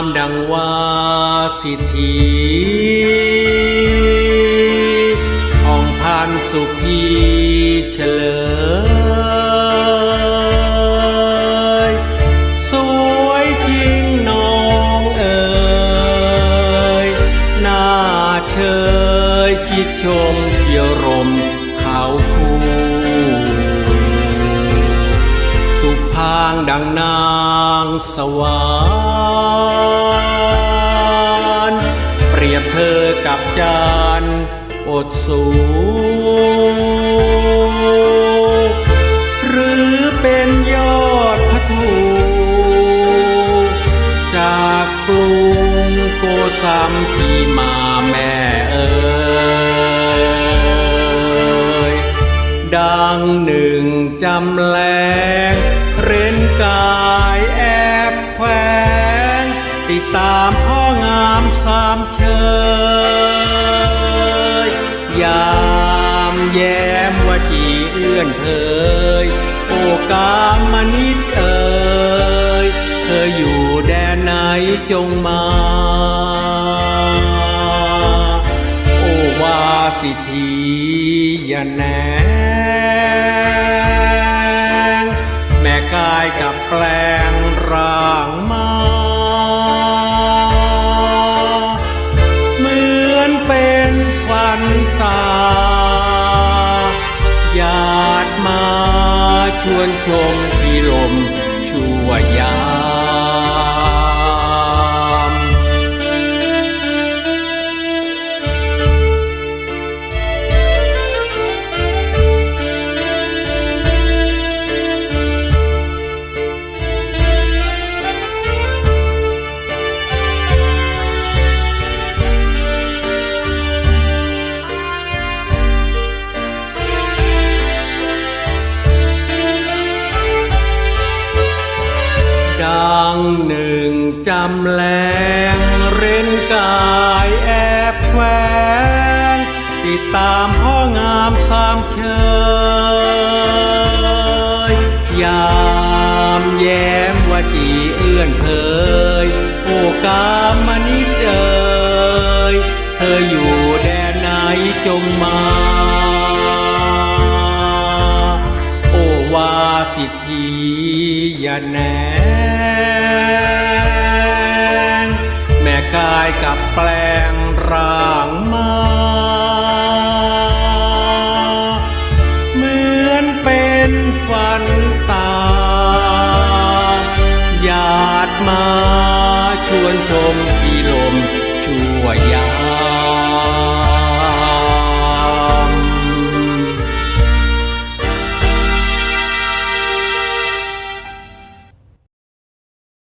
คำดังว่าสิทธีอ่องพันสุขีเฉลย สวยจริงน้องเอ๋ยหน้าเชยชิดชมเกี่ยวรมเขาคูางดังนางสวรรค์เปรียบเธอกับจานอดสูหรือเป็นยอดพระทูจากกรุงโกสัมพีมาแม่เอ๋ย ดังหนึ่งจำแรงเร้นกายแอบแฝงติดตามพ่องามสามเชยยามแย้มว่าจีเอื้อนเผยโอกามมนิดเอ่ยเธออยู่แดนไหนจงมาโอวาสิทีย่าแน กายกับแปลงร่างมา เหมือนเป็นฝันตาญาดมาชวนชมพิลมชั่วยา มดังหนึ่งจำแรงเร้นกายแอบแฝงติดตามพ่องามสามเชยยามแย้มว่าจีเอื้อนเผยโอกามมนิดเอ่ยเธออยู่แดนไหนจงมา โอวาสิทธีอย่าแหน กายกับแปลงร่างมา เหมือนเป็นฝันตาญาตมาชวนชมพีลมชั่วยาม